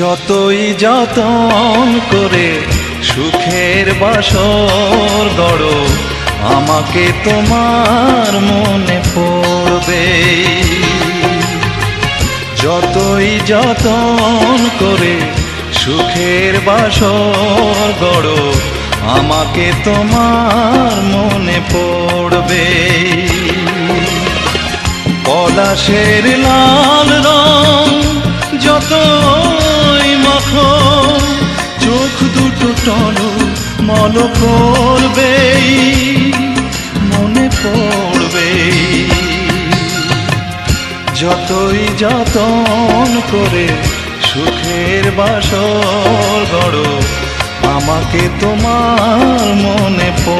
যতই যতন করে সুখের বাসর গড়ো আমাকে তোমার মনে পড়বে। যতই যতন করে সুখের বাসর গড়ো আমাকে তোমার মনে পড়বে। পলাশের লাল রং যতই মল করবে মনে পড়বে। যতই যতন করে সুখের বাসর গড় আমাকে তোমার মনে পড়বে।